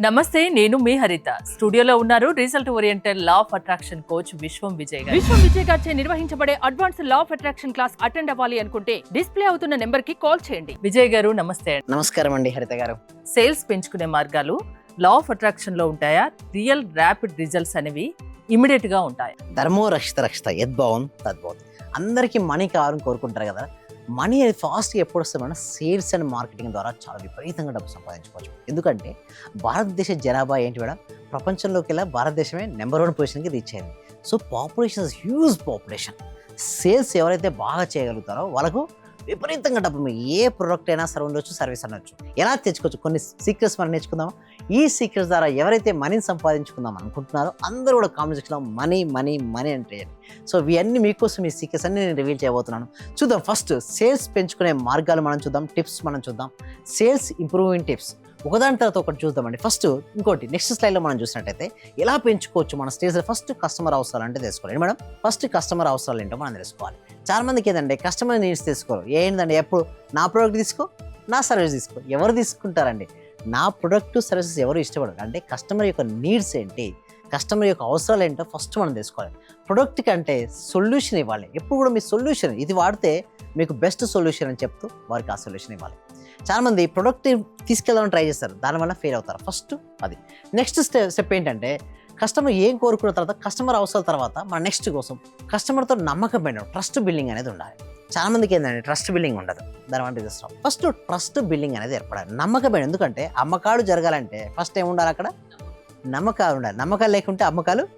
నమస్తే నేను మీ హరిత. స్టూడియోలో ఉన్నారు result oriented law of attraction coach Vishwam Vijay garu. Vishwam Vijay గారిచే నిర్వహించబడే advance law of attraction class attend అవ్వాలి అనుకుంటే డిస్ప్లే అవుతున్న నెంబర్కి కాల్ చేయండి. విజయ్ గారు నమస్తే. నమస్కారం అండి హరిత గారు. సేల్స్ పెంచుకునే మార్గాలు లా ఆఫ్ అట్రాక్షన్లో ఉంటాయా? రియల్ ర్యాపిడ్ రిజల్ట్స్ అనేవి ఇమిడియట్గా ఉంటాయి? ధర్మో రక్షిత రక్షిత యద్భావం తద్భావం. అందరికీ మనీ కావాలని కోరుకుంటారు కదా. మనీ అనేది ఫాస్ట్గా ఎప్పుడు వస్తుంది సేల్స్ అండ్ మార్కెటింగ్ ద్వారా చాలా విపరీతంగా డబ్బు సంపాదించుకోవచ్చు. ఎందుకంటే భారతదేశ జనాభా ఏంటి మేడం? ప్రపంచంలోకి వెళ్ళా భారతదేశమే నెంబర్ వన్ పొజిషన్కి రీచ్ అయింది. So population is huge population. Sales ఎవరైతే బాగా చేయగలుగుతారో వాళ్ళకు విపరీతంగా డబ్బు మీ ఏ ప్రోడక్ట్ అయినా సరే ఉండొచ్చు సర్వీస్ అనొచ్చు. ఎలా తెచ్చుకోవచ్చు? కొన్ని సీక్రెట్స్ మనం నేర్చుకుందాం ఈ సీక్రెట్స్ ద్వారా ఎవరైతే మనీని సంపాదించుకుందాం అనుకుంటున్నారో అందరూ కూడా కామెంట్ సెక్షన్లో మనీ మనీ మనీ అంటే సో ఇవన్నీ మీకోసం ఈ సీక్రెట్స్ అన్ని నేను రివీల్ చేయబోతున్నాను. చూద్దాం ఫస్ట్ సేల్స్ పెంచుకునే మార్గాలు మనం చూద్దాం టిప్స్ మనం చూద్దాం. సేల్స్ ఇంప్రూవింగ్ టిప్స్ ఒకదాని తర్వాత ఒకటి చూద్దామండి. ఫస్ట్ ఇంకోటి నెక్స్ట్ స్లైడ్లో మనం చూసినట్టయితే ఎలా పెంచుకోవచ్చు మన స్టేజ్లో ఫస్ట్ కస్టమర్ అవసరాలు అంటే తెలుసుకోవాలి. మేడం? ఫస్ట్ కస్టమర్ అవసరాలు ఏంటో మనం తెలుసుకోవాలి. చాలా మందికి ఏంటంటే కస్టమర్ నీడ్స్ తీసుకోరు ఏంటంటే ఎప్పుడు? నా ప్రోడక్ట్ తీసుకో నా సర్వీస్ తీసుకో. ఎవరు తీసుకుంటారండి? నా ప్రొడక్ట్ సర్వీసెస్ ఎవరు ఇష్టపడరు. అంటే కస్టమర్ యొక్క నీడ్స్ ఏంటి? కస్టమర్ యొక్క అవసరాలు ఏంటో ఫస్ట్ మనం తెలుసుకోవాలి. ప్రొడక్ట్ కంటే సొల్యూషన్ ఇవ్వాలి. ఎప్పుడు కూడా మీ సొల్యూషన్ ఇది వాడితే మీకు బెస్ట్ సొల్యూషన్ అని చెప్తూ వారికి ఆ సొల్యూషన్ ఇవ్వాలి. చాలామంది ప్రొడక్ట్ తీసుకెళ్ళాలని ట్రై చేస్తారు. దానివల్ల ఫెయిల్ అవుతారు. ఫస్ట్ అది. నెక్స్ట్ స్టెప్ స్టెప్ ఏంటంటే కస్టమర్ ఏం కోరుకున్న తర్వాత కస్టమర్ అవసరాల తర్వాత మన నెక్స్ట్ కోసం కస్టమర్తో నమ్మకం పెట్టడం ట్రస్ట్ బిల్డింగ్ అనేది ఉండాలి. చాలామందికి ఏంటంటే ట్రస్ట్ బిల్డింగ్ ఉండదు. దాని వంటి చేస్తాం ఫస్ట్ ట్రస్ట్ బిల్డింగ్ అనేది ఏర్పడాలి. నమ్మకం ఎందుకంటే అమ్మకాలు జరగాలంటే ఫస్ట్ ఏముండాలి అక్కడ? నమ్మకాలు ఉండాలి. నమ్మకాలు లేకుంటే అమ్మకాలు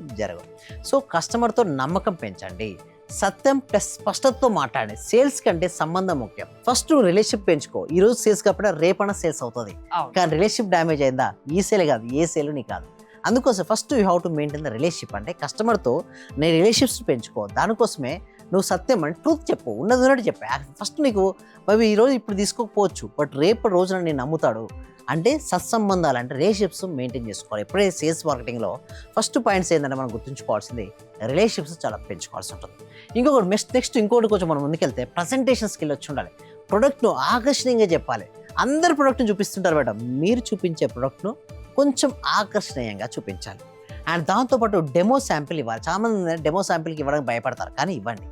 జరగవు. సో కస్టమర్తో నమ్మకం పెంచండి. సత్యం ప్లస్ స్పష్టతతో మాట్లాడండి సేల్స్ కంటే సంబంధం ముఖ్యం. ఫస్ట్ రిలేషన్షిప్ పెంచుకో. ఈ రోజు సేల్స్ కాకపోతే రేపన సేల్స్ అవుతుంది. కానీ రిలేషన్షిప్ డ్యామేజ్ అయిందా? ఈ సేల్ కాదు ఏ సేల్ నీ కాదు. అందుకోసం first you have to maintain the relationship అంటే కస్టమర్తో నీ రిలేషన్షిప్స్ పెంచుకో. దానికోసమే నువ్వు సత్యం అంటే ట్రూత్ చెప్పు. ఉన్నది ఉన్నట్టు చెప్పు. ఫస్ట్ నీకు అవి ఈరోజు ఇప్పుడు తీసుకోకపోవచ్చు. బట్ రేపు రోజున నేను నమ్ముతాడు. అంటే సత్సంబంధాలు అంటే రిలేషన్షిప్స్ మెయింటైన్ చేసుకోవాలి. ఎప్పుడైతే సేల్స్ మార్కెటింగ్లో ఫస్ట్ పాయింట్స్ ఏంటంటే మనం గుర్తుంచుకోవాల్సింది రిలేషన్షిప్స్ చాలా పెంచుకోవాల్సి ఉంటుంది. ఇంకొకటి నెక్స్ట్ నెక్స్ట్ ఇంకోటి కొంచెం మనం ముందుకెళ్తే ప్రజెంటేషన్ స్కిల్ వచ్చి ఉండాలి. ప్రొడక్ట్ను ఆకర్షణీయంగా చెప్పాలి. అందరు ప్రొడక్ట్ని చూపిస్తుంటారు మేడం. మీరు చూపించే ప్రొడక్ట్ను కొంచెం ఆకర్షణీయంగా చూపించాలి. అండ్ దాంతోపాటు డెమో శాంపిల్ ఇవ్వాలి. చాలామంది డెమో శాంపిల్కి ఇవ్వడానికి భయపడతారు కానీ ఇవ్వండి.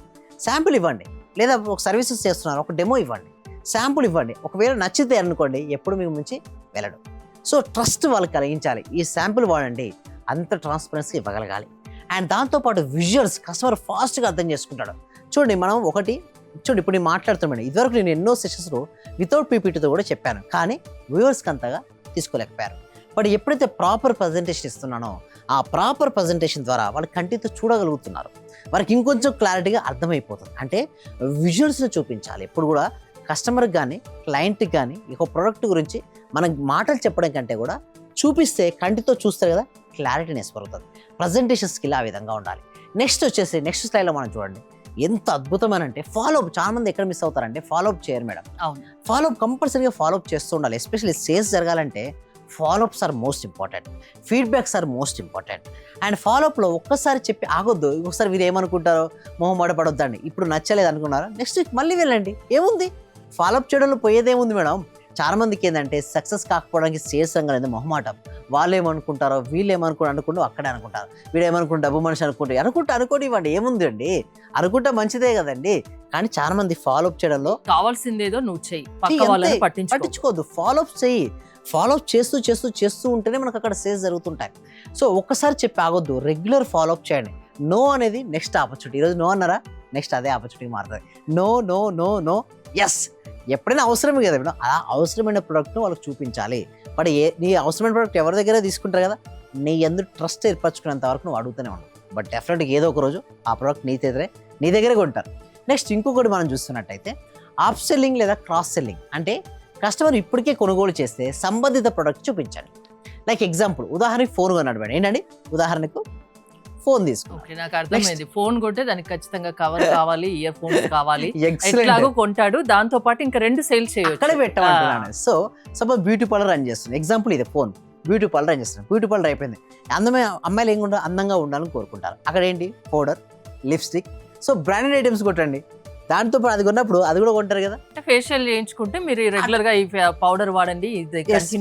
శాంపిల్ ఇవ్వండి. లేదా ఒక సర్వీసెస్ చేస్తున్నారు ఒక డెమో ఇవ్వండి. శాంపుల్ ఇవ్వండి. ఒకవేళ నచ్చితే అనుకోండి ఎప్పుడు మీకు నుంచి వెళ్ళడు. సో ట్రస్ట్ వాళ్ళకి కలిగించాలి. ఈ శాంపుల్ వాడండి. అంత ట్రాన్స్పరెన్సీ ఇవ్వగలగాలి. అండ్ దాంతోపాటు విజువల్స్ కస్టమర్ ఫాస్ట్గా అర్థం చేసుకుంటాడు. చూడండి మనం ఒకటి చూడండి ఇప్పుడు నేను మాట్లాడుతున్నాను ఇదివరకు నేను ఎన్నో సెషన్స్లో వితౌట్ పీపీటీతో కూడా చెప్పాను. కానీ వ్యూవర్స్కి అంతగా తీసుకోలేకపోయారు. బట్ ఎప్పుడైతే ప్రాపర్ ప్రజెంటేషన్ ఇస్తున్నానో ఆ ప్రాపర్ ప్రజెంటేషన్ ద్వారా వాళ్ళు కంటితో చూడగలుగుతున్నారు. వారికి ఇంకొంచెం క్లారిటీగా అర్థమైపోతుంది. అంటే విజువల్స్ని చూపించాలి. ఎప్పుడు కూడా కస్టమర్కి కానీ క్లయింట్కి కానీ ఒక ప్రోడక్ట్ గురించి మనం మాటలు చెప్పడం కంటే కూడా చూపిస్తే కంటితో చూస్తారు కదా క్లారిటీనెస్ పెరుగుతుంది. ప్రజెంటేషన్ స్కిల్ ఆ విధంగా ఉండాలి. నెక్స్ట్ వచ్చేసి నెక్స్ట్ స్టైల్లో మనం చూడండి. ఎంత అద్భుతమైన అంటే ఫాలోఅప్ చాలా మంది ఎక్కడ మిస్ అవుతారంటే ఫాలోఅప్ చేయరు మేడం. అవును. ఫాలోఅప్ కంపల్సరీగా ఫాలోఅప్ చేస్తూ ఉండాలి. ఎస్పెషల్లీ సేల్స్ జరగాలంటే follow ups are most important feedbacks are most important and ఫాలోఅప్లో ఒక్కసారి చెప్పి ఆగొద్దు ఒకసారి మీరు ఏమనుకుంటారో మొహమాట పడొద్దండి. ఇప్పుడు నచ్చలేదు అనుకున్నారా? నెక్స్ట్ వీక్ మళ్ళీ వెళ్ళండి. ఏముంది? ఫాలోఅప్ చేయడంలో పోయేదేముంది మేడం? చాలా మందికి ఏంటంటే సక్సెస్ కాకపోవడానికి సేల్స్ రంగం అనేది మొహమాటం. వాళ్ళు ఏమనుకుంటారో వీళ్ళు ఏమనుకుంటారు అనుకుంటూ అక్కడే అనుకుంటారు. వీడు ఏమనుకుంటారు డబ్బు మనిషి అనుకుంటే అనుకుంటే అనుకోని ఇవ్వండి ఏముంది అండి అనుకుంటే మంచిదే కదండి. కానీ చాలా మంది ఫాలోఅప్ చేయడంలో కావాల్సిందేదో నువ్వు చెయ్యి. పట్టించుకోవద్దు. ఫాలోఅప్ చెయ్యి. ఫాలోఅప్ చేస్తూ చేస్తూ చేస్తూ ఉంటేనే మనకు అక్కడ సేల్స్ జరుగుతుంటాయి. సో ఒక్కసారి చెప్పి ఆగొద్దు. రెగ్యులర్ ఫాలోఅప్ చేయండి. నో అనేది నెక్స్ట్ ఆపర్చునిటీ ఈరోజు నో అన్నారా? నెక్స్ట్ అదే ఆపర్చునిటీ మారుతుంది no no no no yes ఎప్పుడైనా అవసరమే కదా మేడం ఆ అవసరమైన ప్రోడక్ట్ను వాళ్ళకి చూపించాలి. బట్ ఏ నీ అవసరమైన ప్రోడక్ట్ ఎవరి దగ్గర తీసుకుంటారు కదా? నీ ఎందుకు ట్రస్ట్ ఏర్పరచుకునేంత వరకు నువ్వు అడుగుతూనే ఉన్నావు బట్ డెఫినెట్గా ఏదో ఒక రోజు ఆ ప్రోడక్ట్ నీ దగ్గరే నీ దగ్గరే కొంటారు. నెక్స్ట్ ఇంకొకటి మనం చూస్తున్నట్టయితే ఆప్ సెల్లింగ్ లేదా క్రాస్ సెల్లింగ్ అంటే కస్టమర్ ఇప్పటికే కొనుగోలు చేస్తే సంబంధిత ప్రోడక్ట్ చూపించండి లైక్ ఎగ్జాంపుల్ ఉదాహరణకి ఫోన్ కొన్నాడు మేడం ఏంటండి? ఉదాహరణకు ఫోన్ తీసుకో ఓకే నాకు అర్థమైంది. ఫోన్ కొంటే దానికి ఖచ్చితంగా కవర్ కావాలి ఇయర్ ఫోన్స్ కావాలి. ఎక్సలెంట్ ఎట్లాగో కొంటాడు దాంతో పాటు ఇంకా రెండు సేల్ అక్కడే చేయొచ్చు పెట్టమంటున్నాను so suppose beauty parlour run చేస్తుంది ఎగ్జాంపుల్ ఇది ఫోన్ బ్యూటీ పార్లర్ రన్ చేస్తున్నాను బ్యూటీ పార్లర్ అయిపోయింది. అందమే అమ్మాయిలు ఏం అందంగా ఉండాలని కోరుకుంటారు. అక్కడ ఏంటి powder lipstick so branded items కొట్టండి. దాంతో పాటు అది కొన్నప్పుడు అది కూడా కొంటారు కదా. ఫేషియల్ చేయించుకుంటే మీరు రెగ్యులర్గా ఈ పౌడర్ వాడండి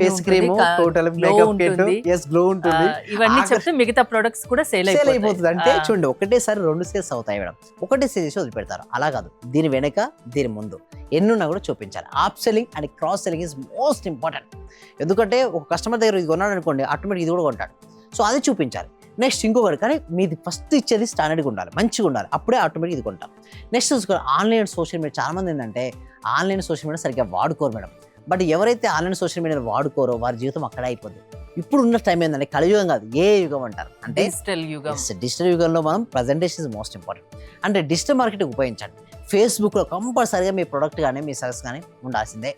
face cream total makeup. Yes glow ఉంటుంది. ఇవన్నీ చెప్తే మిగతా ప్రొడక్ట్స్ కూడా సేల్ సేల్ అయిపోతుంది. అంటే చూడండి ఒకటేసారి రెండు సేల్స్ అవుతాయి మేడం. ఒకటే సేల్ చేసి వదిలిపెడతారు. అలా కాదు. దీని వెనక దీని ముందు. ఎన్నున్నా కూడా చూపించాలి. Up selling and cross selling is most important ఎందుకంటే ఒక కస్టమర్ దగ్గర ఇది కొన్నాడు అనుకోండి ఆటోమేటిక్ ఇది కూడా కొంటాడు. సో అది చూపించాలి. నెక్స్ట్ ఇంకొకటి కానీ మీది ఫస్ట్ ఇచ్చేది స్టాండర్డ్గా ఉండాలి. మంచిగా ఉండాలి. అప్పుడే ఆటోమేటిక్ ఇది కొంటాం. నెక్స్ట్ చూసుకోవాలి. ఆన్లైన్ సోషల్ మీడియా చాలా మంది ఏంటంటే ఆన్లైన్ సోషల్ మీడియా సరిగ్గా వాడుకోరు మేడం. బట్ ఎవరైతే ఆన్లైన్ సోషల్ మీడియా వాడుకోరో వారి జీవితం అక్కడే అయిపోతుంది ఇప్పుడు ఉన్న టైం ఏంటంటే కలియుగం కాదు ఏ యుగం అంటారు? అంటే డిజిటల్ యుగం. డిజిటల్ యుగంలో మనం ప్రజెంటేషన్ ఇస్ మోస్ట్ ఇంపార్టెంట్ అంటే డిజిటల్ మార్కెటింగ్ ఉపయోగించండి. ఫేస్బుక్లో కంపల్సరీగా మీ ప్రొడక్ట్ కానీ మీ సర్వీస్ కానీ ఉండాల్సిందే.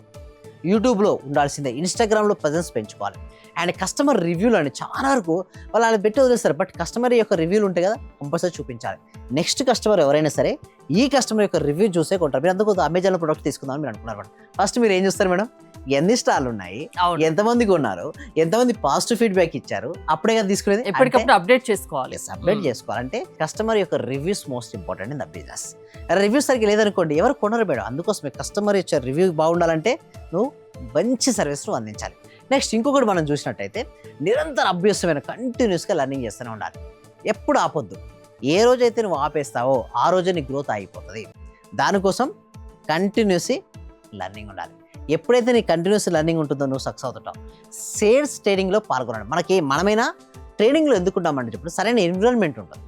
యూట్యూబ్లో ఉండాల్సిందే ఇన్స్టాగ్రామ్లో ప్రజెన్స్ పెంచుకోవాలి. అండ్ కస్టమర్ రివ్యూలు అండి చాలా వరకు వాళ్ళు అలా పెట్టి వదిలేస్తారు. బట్ కస్టమర్ యొక్క రివ్యూలు ఉంటాయి కదా కంపల్సరీ చూపించాలి. నెక్స్ట్ కస్టమర్ ఎవరైనా సరే ఈ కస్టమర్ యొక్క రివ్యూ చూసే కొంటారు. మీరు అందుకు అమెజాన్లో ప్రొడక్ట్ తీసుకుందామని మీరు అనుకున్నారు మేడం ఫస్ట్ మీరు ఏం చూస్తారు మేడం? ఎన్ని స్టార్లు ఉన్నాయి? అవును. ఎంతమంది కొన్నారు ఎంతమంది పాజిటివ్ ఫీడ్బ్యాక్ ఇచ్చారు? అప్పుడే కదా తీసుకునేది. ఎప్పటికప్పుడు అప్డేట్ చేసుకోవాలి. అప్డేట్ చేసుకోవాలంటే కస్టమర్ యొక్క reviews most important in the business reviews సరిగ్గా లేదనుకోండి ఎవరు కొనరు మేడం? అందుకోసమే కస్టమర్ ఇచ్చే రివ్యూ బాగుండాలంటే నువ్వు మంచి సర్వీస్ అందించాలి. నెక్స్ట్ ఇంకొకటి మనం చూసినట్టయితే నిరంతర అభ్యాసమైన కంటిన్యూస్గా లర్నింగ్ చేస్తూనే ఉండాలి. ఎప్పుడు ఆపొద్దు. ఏ రోజైతే నువ్వు ఆపేస్తావో ఆ రోజే నీ గ్రోత్ ఆగిపోతుంది. దానికోసం కంటిన్యూస్లీ లర్నింగ్ ఉండాలి. ఎప్పుడైతే నీ కంటిన్యూస్ లర్నింగ్ ఉంటుందో నువ్వు సక్సెస్ అవుతుంటావు. సేల్స్ ట్రైనింగ్లో పాల్గొనండి. మనకి మనమైనా ట్రైనింగ్లో ఎందుకుంటామంటే ఇప్పుడు సరైన ఎన్విరాన్మెంట్ ఉంటుంది.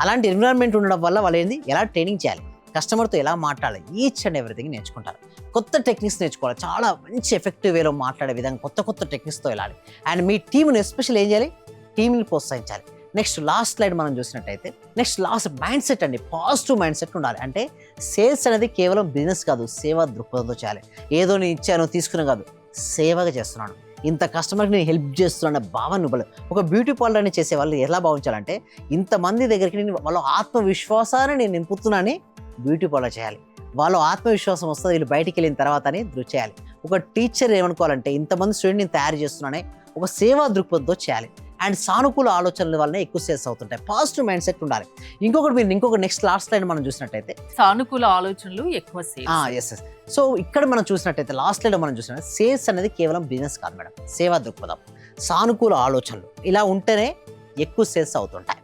అలాంటి ఎన్విరాన్మెంట్ ఉండడం వల్ల వాళ్ళు ఏంది? ఎలా ట్రైనింగ్ చేయాలి? కస్టమర్తో ఎలా మాట్లాడాలి ఈచ్ అండ్ ఎవ్రీథింగ్ నేర్చుకుంటారు. కొత్త టెక్నిక్స్ నేర్చుకోవాలి. చాలా మంచి ఎఫెక్టివ్ వేలో మాట్లాడే విధంగా కొత్త కొత్త టెక్నిక్స్తో వెళ్ళాలి. అండ్ మీ టీంని ఎస్పెషల్ ఏం చేయాలి? టీంని ప్రోత్సహించాలి. నెక్స్ట్ లాస్ట్ స్లైడ్ మనం చూసినట్టయితే నెక్స్ట్ లాస్ట్ మైండ్ సెట్ అండి. పాజిటివ్ మైండ్ సెట్ ఉండాలి. అంటే సేల్స్ అనేది కేవలం బిజినెస్ కాదు సేవా దృక్పథంతో చేయాలి. ఏదో నేను ఇచ్చాను తీసుకున్నా కాదు సేవగా చేస్తున్నాను. ఇంత కస్టమర్కి నేను హెల్ప్ చేస్తున్నా అనే భావన ఇవ్వలేదు. ఒక బ్యూటీ పార్లర్ని చేసే వాళ్ళు ఎలా భావించాలంటే ఇంతమంది దగ్గరికి నేను వాళ్ళ ఆత్మవిశ్వాసాన్ని నేను నింపుతున్నానని బ్యూటీ పార్లర్ చేయాలి. వాళ్ళ ఆత్మవిశ్వాసం వస్తుంది వీళ్ళు బయటికి వెళ్ళిన తర్వాత అని దృష్టి చేయాలి. ఒక టీచర్ ఏమనుకోవాలంటే ఇంతమంది స్టూడెంట్ నేను తయారు చేస్తున్నానే ఒక సేవా దృక్పథంతో చేయాలి. అండ్ సానుకూల ఆలోచనల వల్లనే ఎక్కువ సేల్స్ అవుతుంటాయి. పాజిటివ్ మైండ్ సెట్ ఉండాలి. ఇంకొకటి మీరు ఇంకొక నెక్స్ట్ లాస్ట్ లైన్ మనం చూసినట్టయితే సానుకూల ఆలోచనలు ఎక్కువ ఎస్ ఎస్ సో ఇక్కడ మనం చూసినట్టయితే లాస్ట్ లైన్ మనం చూసినట్టు సేల్స్ అనేది కేవలం బిజినెస్ కాదు మేడం. సేవా దృక్పథం. సానుకూల ఆలోచనలు. ఇలా ఉంటేనే ఎక్కువ సేల్స్ అవుతుంటాయి.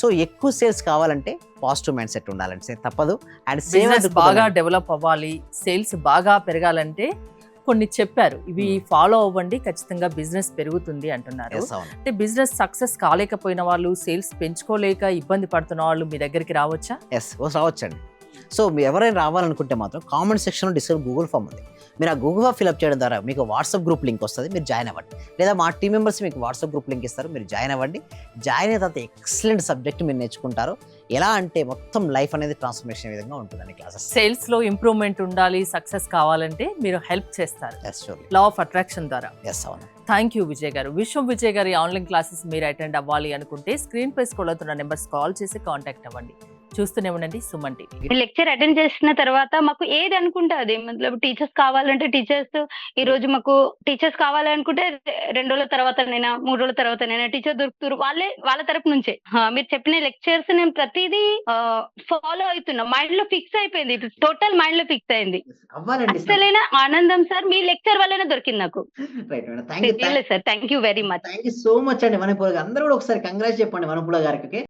సో ఎక్కువ సేల్స్ కావాలంటే పాజిటివ్ మైండ్ సెట్ ఉండాలంటే తప్పదు. అండ్ దృక్పథం బాగా డెవలప్ అవ్వాలి సేల్స్ బాగా పెరగాలంటే కొన్ని చెప్పారు ఇవి. ఫాలో అవ్వండి ఖచ్చితంగా బిజినెస్ పెరుగుతుంది అంటున్నారు. అంటే బిజినెస్ సక్సెస్ కాలేకపోయిన వాళ్ళు సేల్స్ పెంచుకోలేక ఇబ్బంది పడుతున్న వాళ్ళు మీ దగ్గరికి రావచ్చా? ఎస్ రావచ్చండి. సో ఎవరైనా రావాలనుకుంటే మాత్రం కామెంట్ సెక్షన్లో డిస్క్రిప్ గూగుల్ ఫామ్ ఉంది. మీరు ఆ గూగుల్ ఫామ్ ఫిల్అప్ చేయడం ద్వారా మీకు వాట్సాప్ గ్రూప్ లింక్ వస్తుంది మీరు జాయిన్ అవ్వండి. లేదా మా టీం మెంబర్స్ మీకు వాట్సాప్ గ్రూప్ లింక్ ఇస్తారు మీరు జాయిన్ అవ్వండి. జాయిన్ అయిన తర్వాత ఎక్సలెంట్ సబ్జెక్ట్ మీరు నేర్చుకుంటారు. ఎలా అంటే మొత్తం లైఫ్ అనేది ట్రాన్స్ఫర్మేషన్ విధంగా ఉంటుందండి క్లాసెస్ సేల్స్లో ఇంప్రూవ్మెంట్ ఉండాలి సక్సెస్ కావాలంటే మీరు హెల్ప్ చేస్తారు. లా ఆఫ్ అట్రాక్షన్ ద్వారా. ఎస్ అవును. Thank you Vijay garu. విశ్వం విజయ్ గారి ఆన్లైన్ క్లాసెస్ మీరు అటెండ్ అవ్వాలి అనుకుంటే స్క్రీన్ పై స్కూల్ అవుతున్న నెంబర్స్ కాల్ చేసి కాంటాక్ట్ అవ్వండి. చూస్తూనే ఉండండి. సుమన్ టీవీ. లెక్చర్ అటెండ్ చేసిన తర్వాత మాకు ఏది అనుకుంటే అది. మతలబ్ టీచర్స్ కావాలంటే టీచర్స్ ఈ రోజు మాకు టీచర్స్ కావాలనుకుంటే రెండు రోజుల తర్వాత నైనా మూడు రోజుల తర్వాత నైనా టీచర్ దొరుకుతారు. వాళ్ళే వాళ్ళ తరపు నుంచే. మీరు చెప్పిన లెక్చర్స్ నేను ప్రతిదీ ఫాలో అవుతున్నా. మైండ్లో ఫిక్స్ అయిపోయింది. టోటల్ మైండ్లో ఫిక్స్ అయింది. అవ్వాలండి అసలైన ఆనందం సార్ మీ లెక్చర్ వల్లనే దొరికింది నాకు. Sir. Thank you very much thank you so much అండి. మనపూర్ అందరూ కూడా ఒకసారి కంగ్రాట్స్ చెప్పండి మనపూల గారికి?